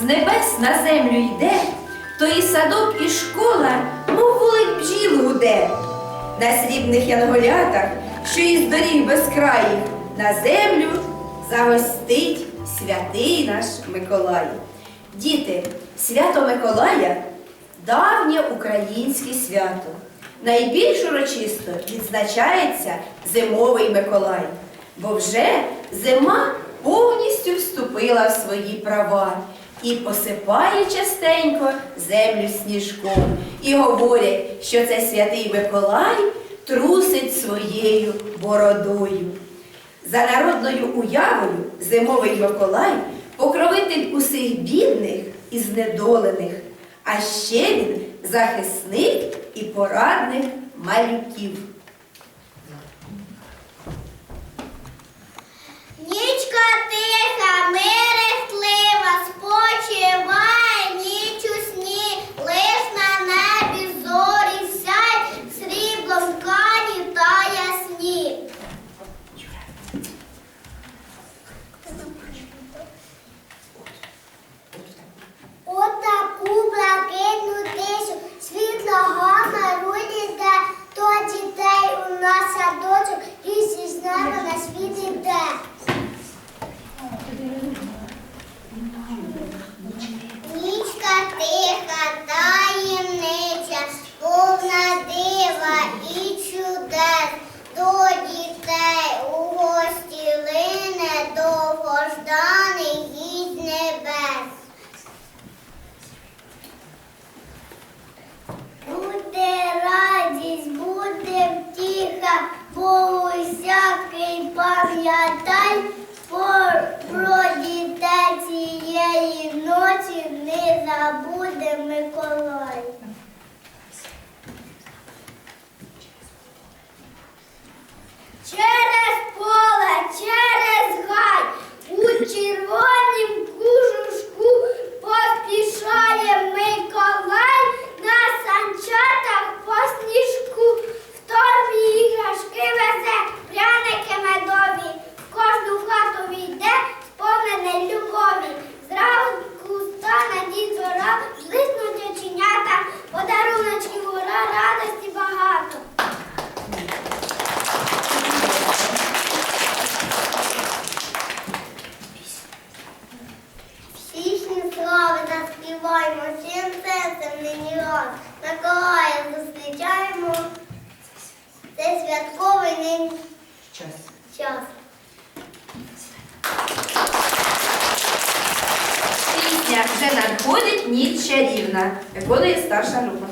з небес на землю йде, то і садок, і школа, мов вулик бджіл гуде. На срібних янголятах, що із доріг безкраїх, на землю загостить святий наш Миколай. Діти, свято Миколая давнє українське свято. Найбільш урочисто відзначається зимовий Миколай, бо вже зима повністю вступила в свої права і посипає частенько землю сніжком. І говорять, що це святий Миколай трусить своєю бородою. За народною уявою зимовий Миколай покровитель усіх бідних і знедолених, а ще він захисник і порадник малюків. Дітей у гості лине довгожданий гість небес. Буде радість, буде втіха, бо усякий пам'ятай, про, дітей цієї ночі не забуде Миколай. Заспіваємо, всім серцем нині раз. Миколая зустрічаємо. Це святковий нині Час. час. Пісня вже надходить ніч чарівна, виконує старша група.